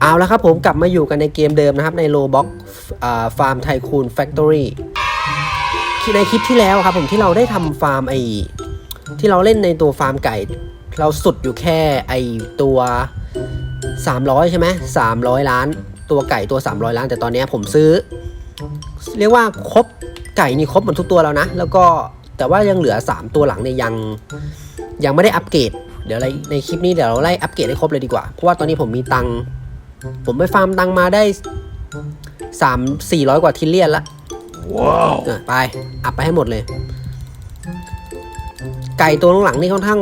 เอาแล้วครับผมกลับมาอยู่กันในเกมเดิมนะครับ ในโลบ็อกฟาร์มไทคูนแฟคทอรี่ในคลิปที่แล้วครับผมที่เราได้ทำฟาร์มไอที่เราเล่นในตัวฟาร์มไก่ เราสุดอยู่แค่ไอตัว 300 ใช่ไหม300 ล้าน ตัวไก่ตัว 300 ล้าน แต่ตอนนี้ผมซื้อ เรียกว่าครบไก่นี่ครบหมดทุกตัวแล้วนะ แล้วก็แต่ว่ายังเหลือ 3 ตัวหลังเนี่ยยังยังไม่ได้อัปเกรดเดี๋ยวในในคลิปนี้เดี๋ยวเราไล่อัปเกรดให้ครบเลยดีกว่าเพราะว่าตอนนี้ผมมีตังค์ ผมไปฟาร์มตังค์มาได้สามสี่ร้อยกว่าทิลเลียนละว้าวเออไป อัพไปให้หมดเลย ไก่ตัวข้างหลังนี่ค่อนข้าง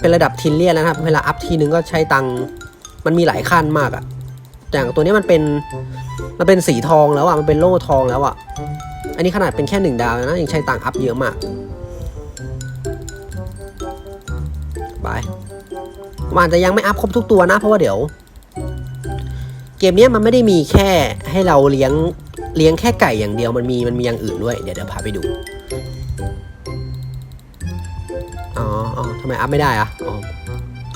เป็นระดับทิลเลียนแล้วนะครับ เวลาอัพทีนึงก็ใช้ตังค์มันมีหลายขั้นมากอะอย่างตัวนี้มันเป็นมันเป็นสีทองแล้วอะมันเป็นโล่ทองแล้วอะอันนี้ขนาดเป็นแค่หนึ่งดาวนะยังใช้ตังค์อัพเยอะมากไปมันอาจจะยังไม่อัพครบทุกตัวนะ เพราะว่าเดี๋ยว เกมนี้มันไม่ได้มีแค่ให้เราเลี้ยงเลี้ยงแค่ไก่อย่างเดียวมันมีมันมีอย่างอื่นด้วย เดี๋ยวเดี๋ยวพาไปดู อ๋ออทำไมอัพไม่ได้อะอ๋อ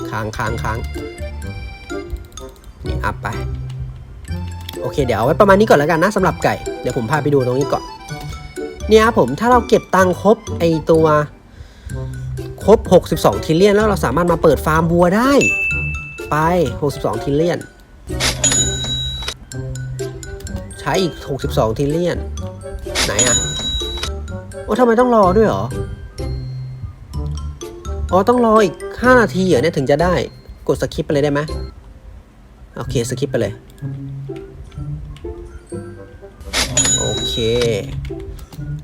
ค้างค้างค้างนี่อัพไป โอเค เดี๋ยวเอาไว้ประมาณนี้ก่อนแล้วกันนะสำหรับไก่ เดี๋ยวผมพาไปดูตรงนี้ก่อน เนี่ยครับผมถ้าเราเก็บตังค์ครบไอตัวครบ 62 ทิลเลียน แล้วเราสามารถมาเปิดฟาร์มบัวได้ ไป 62 ทิลเลียน ช้อีก 62ทิลเลียน ไหนอะโอ้ทำไมต้องรอด้วยเหรอ อ๋อ ต้องรออีก 5 นาทีเหรอเนี่ยถึงจะได้ กดสคิปไปเลยได้ไหมโอเค สคิปไปเลย โอเค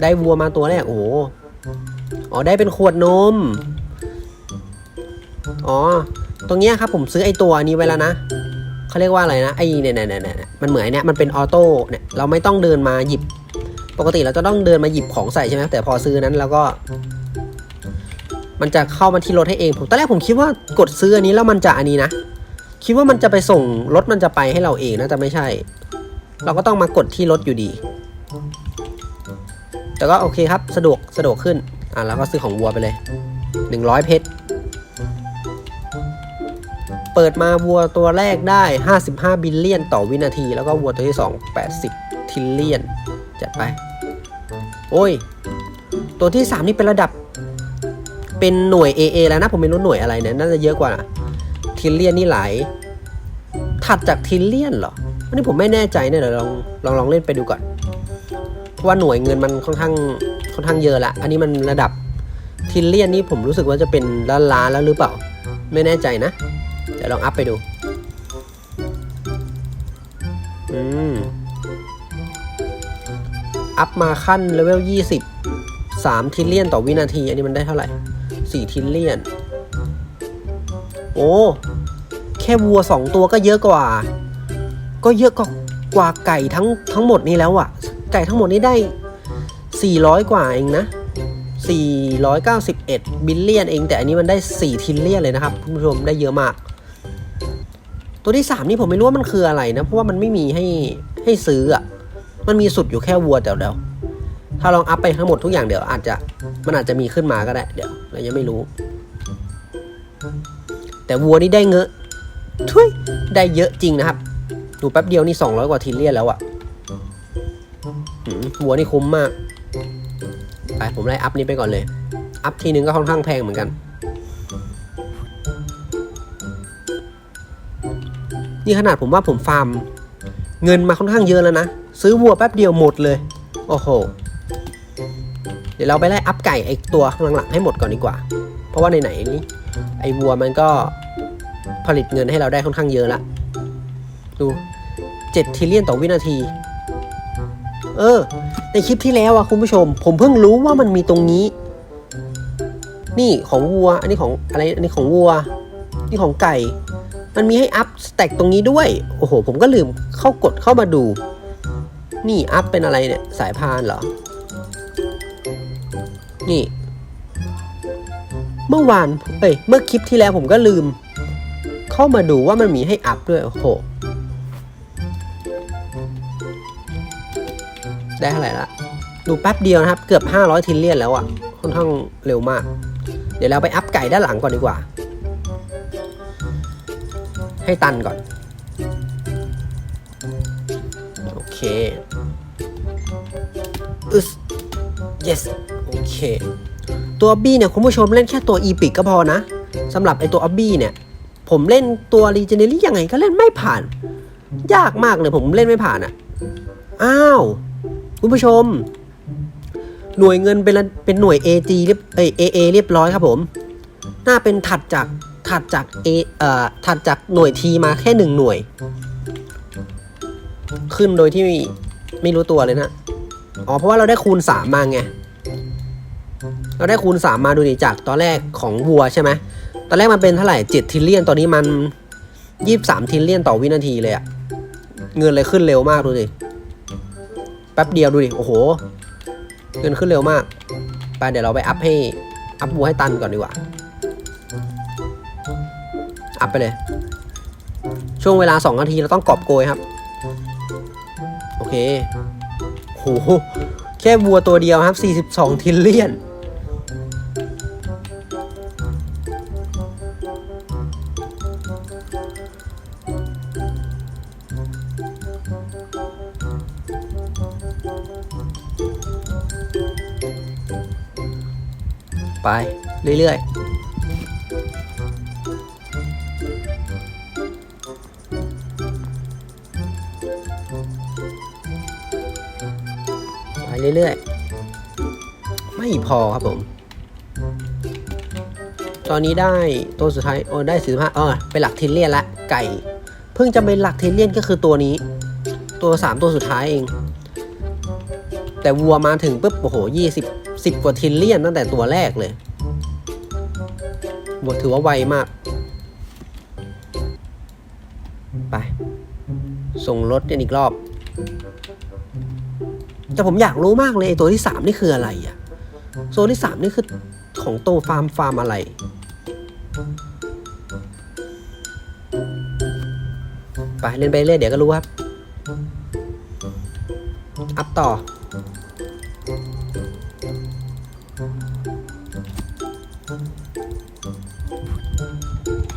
ได้วัวมาตัวแรก โอ้โหอ๋อ ได้เป็นขวดนม อ๋อ ตรงเนี้ยครับผมซื้อไอตัวนี้ไว้แล้วนะ เขาเรียกว่าอะไรนะไอเนี่ยเนี่ยเนี่ยเนี่ยมันเหมือนเนี่ยมันเป็นออโต้เนี่ยเราไม่ต้องเดินมาหยิบ ปกติเราจะต้องเดินมาหยิบของใส่ใช่ไหมแต่พอซื้อนั้นเราก็ มันจะเข้ามาที่รถให้เองผมตอนแรกผมคิดว่ากดซื้ออันนี้แล้วมันจะอันนี้นะคิดว่ามันจะไปส่งรถมันจะไปให้เราเองนะแต่ไม่ใช่ เราก็ต้องมากดที่รถอยู่ดี แต่ก็โอเคครับสะดวกสะดวกขึ้นอะแล้วก็ซื้อของวัวไปเลย 100 เพชร เปิดมาวัวตัวแรกได้ 55 บิลเลียนต่อวินาที แล้วก็วัวตัวที่ 2 80 ทิลเลียน จัดไป โอ้ย ตัวที่ 3 นี่เป็นระดับ เป็นหน่วย AA แล้วนะ ผมไม่รู้หน่วยอะไรเนี่ย น่าจะเยอะกว่า ทิลเลียนนี่หลาย ถัดจากทิลเลียนเหรอ อันนี้ผมไม่แน่ใจเนี่ยเดี๋ยวลองลองลองเล่นไปดูก่อน เพราะว่าหน่วยเงินมันค่อนข้างค่อนข้างเยอะละ อันนี้มันระดับทิลเลียนนี่ผมรู้สึกว่าจะเป็นล้านล้านแล้วหรือเปล่า ไม่แน่ใจนะ ดี๋ยวลองอัพไปดู อืม อัพมาขั้นเลเวล20 3ทิลเลียนต่อวินาที อันนี้มันได้เท่าไหร่4ทิลเลียน โอ้ แค่วัว2ตัวก็เยอะกว่า ก็เยอะกว่ากว่าไก่ทั้งทั้งหมดนี้แล้วอะไก่ทั้งหมดนี้ได้ 400 กว่าเองนะ 491 บิลเลียนเอง แต่อันนี้มันได้ 4 ทิลเลียนเลยนะครับคุณผู้ชมได้เยอะมาก ตัวที่ 3 นี่ผมไม่รู้ว่ามันคืออะไรนะ เพราะว่ามันไม่มีให้ให้ซื้ออะมันมีสุดอยู่แค่วัวเดี๋ยวเดี๋ยวถ้าลองอัพไปทั้งหมดทุกอย่างเดี๋ยวอาจจะมันอาจจะมีขึ้นมาก็ได้เดี๋ยวเรายังไม่รู้ แต่วัวนี่ได้เงอะทุยได้เยอะจริงนะครับ ดูแป๊บเดียวนี่ 200 กว่าทิลเลียนแล้วอะหืมวัวนี่คุ้มมากไปผมไล่อัพนี้ไปก่อนเลย อัพทีนึงก็ค่อนข้างแพงเหมือนกัน นี่ขนาดผมว่าผมฟาร์ม เงินมาค่อนข้างเยอะแล้วนะ ซื้อวัวแป๊บเดียวหมดเลย โอ้โห เดี๋ยวเราไปไล่อัพไก่ไอตัวข้างหลังให้หมดก่อนดีกว่า เพราะว่าไหนๆนี้ไอวัวมันก็ผลิตเงินให้เราได้ค่อนข้างเยอะละ ดูเจ็ดทิลเลียนต่อวินาที เออ ในคลิปที่แล้วอะคุณผู้ชม ผมเพิ่งรู้ว่ามันมีตรงนี้ นี่ของวัว อันนี้ของอะไร อันนี้ของวัว นี่ของไก่ มันมีให้อัพสแต็กตรงนี้ด้วย โอ้โห ผมก็ลืมเข้ากดเข้ามาดู นี่อัพเป็นอะไรเนี่ย สายพานเหรอ นี่ เมื่อวาน เอ้ย เมื่อคลิปที่แล้วผมก็ลืม เข้ามาดูว่ามันมีให้อัพด้วย โอ้โห ได้เท่าไหร่ละ ดูแป๊บเดียวนะครับ เกือบ 500 ทิลเลียนแล้วอะ่ะ ค่อนข้างเร็วมาก เดี๋ยวเราไปอัพไก่ด้านหลังก่อนดีกว่า ให้ตันก่อน โอเคอึส yes โอเค ตัวออบบี้เนี่ยคุณผู้ชมเล่นแค่ตัวอีพิกก็พอนะสำหรับไอตัวออบบี้เนี่ย ผมเล่นตัวรีเจเนรี่ยังไงก็เล่นไม่ผ่าน ยากมากเลยผมเล่นไม่ผ่านอะ่ะ อ้าว คุณผู้ชม หน่วยเงินเป็นเป็นหน่วย AG เรียบเอย AA เรียบร้อยครับผม น่าเป็นถัดจาก ถัดจาก A เอ่อถัดจากหน่วย T มาแค่หนึ่งหน่วย ขึ้นโดยที่ไม่รู้ตัวเลยนะ อ๋อ เพราะว่าเราได้คูณ3มมาไง เราได้คูณ3มมาดูดิจากตอนแรกของวัวใช่ไหม ตอนแรกมันเป็นเท่าไหร่7ทิลเลียน ตอนนี้มัน23ทิลเลียนต่อวินาทีเลยอะเงินเลยขึ้นเร็วมากดูดิ แป๊บเดียวดูดิ โอ้โห เงินขึ้นเร็วมาก ไปเดี๋ยวเราไปอัพให้ อัพวัวให้ตันก่อนดีกว่า อัพไปเลย ช่วงเวลา 2 นาทีเราต้องกอบโกยครับ โอเคโหแค่วัวตัวเดียวครับ 42 ทิลเลียน ไป เรื่อย ๆ เรื่อยๆ ไม่พอครับผม ตอนนี้ได้ตัวสุดท้ายโอ้ได้สิบห้าอ๋อเป็นหลักเทนเลียนละไก่ เพิ่งจะเป็นหลักเทนเลียนก็คือตัวนี้ ตัวสามตัวสุดท้ายเอง แต่วัวมาถึงปุ๊บโอ้โหยี่สิบสิบกว่าทิเลียนตั้งแต่ตัวแรกเลยวัวถือว่าไวมาก ไป ส่งรถกันอีกรอบ แต่ผมอยากรู้มากเลยไอตัวที่สามนี่คืออะไรอะโซนที่สามนี่คือของโตฟาร์มฟาร์มอะไร ไปเล่นไปเรื่อยเดี๋ยวก็รู้ครับ อัพต่อ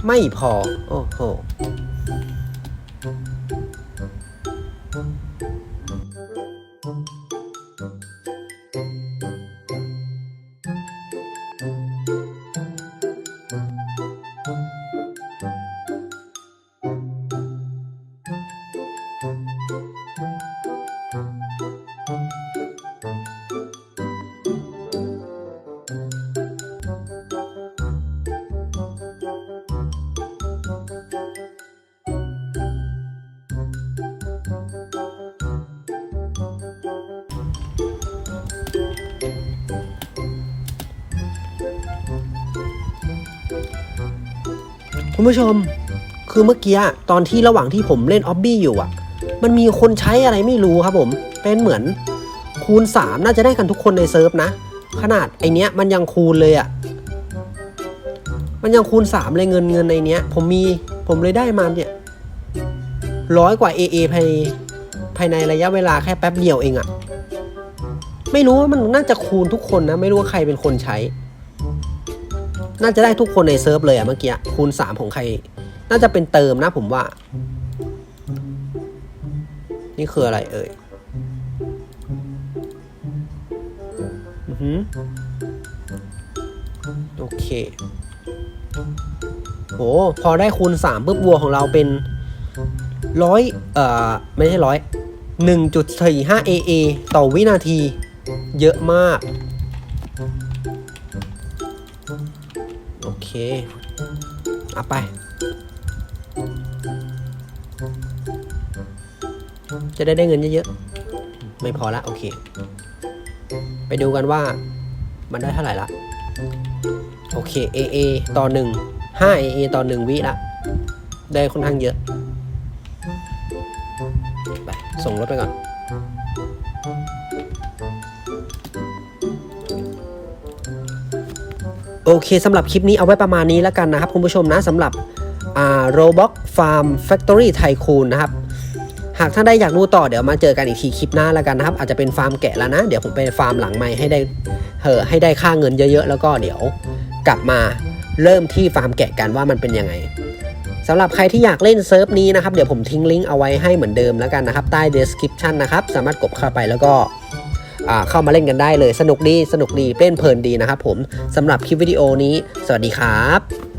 ไม่พอ โอ้โห คุณผู้ชม คือเมื่อกี้ตอนที่ระหว่างที่ผมเล่นออบบี้อยู่อะ มันมีคนใช้อะไรไม่รู้ครับผม เป็นเหมือนคูณ 3 น่าจะได้กันทุกคนในเซิร์ฟนะ ขนาดไอเนี้ยมันยังคูณเลยอะ มันยังคูณ 3 เลยเงินเงินในเนี้ย ผมมีผมเลยได้มาเนี่ยร้อยกว่า AA ภายภายในระยะเวลาแค่แป๊บเดียวเองอะไม่รู้ว่ามันน่าจะคูณทุกคนนะ ไม่รู้ว่าใครเป็นคนใช้ น่าจะได้ทุกคนในเซิร์ฟเลยอะเมื่อกี้คูณสามของใคร น่าจะเป็นเติมนะผมว่า นี่คืออะไรเอ่ยอือโอเคโอ้พอได้คูณสามปุ๊บวัวของเราเป็นร้อยเอ่อ ไม่ใช่ร้อยหนึ่งจุดสี่ห้า AA ต่อวินาที เยอะมาก เคเอาไป จะได้ได้เงินเยอะๆ ไม่พอละ โอเค ไปดูกันว่ามันได้เท่าไหร่ละ โอเค AA ต่อหนึ่งห้า AA ต่อหนึ่งวิละ ได้ค่อนข้างเยอะ ไป ส่งรถไปก่อน โอเคสำหรับคลิปนี้เอาไว้ประมาณนี้แล้วกันนะครับคุณผู้ชมนะสำหรับอ่า Roblox Farm Factory Tycoon นะครับ หากท่านได้อยากรู้ต่อเดี๋ยวมาเจอกันอีกทีคลิปหน้าแล้วกันนะครับ อาจจะเป็นฟาร์มแกะแล้วนะ เดี๋ยวผมไปฟาร์มหลังใหม่ให้ได้เหอะให้ได้ค่าเงินเยอะๆ แล้วก็เดี๋ยวกลับมาเริ่มที่ฟาร์มแกะกันว่ามันเป็นยังไงสำหรับใครที่อยากเล่นเซิร์ฟนี้นะครับ เดี๋ยวผมทิ้งลิงก์เอาไว้ให้เหมือนเดิมแล้วกันนะครับ ใต้ description นะครับ สามารถกดเข้าไปแล้วก็ เข้ามาเล่นกันได้เลย สนุกดี สนุกดี เล่นเพลินดีนะครับผมสำหรับคลิปวิดีโอนี้ สวัสดีครับ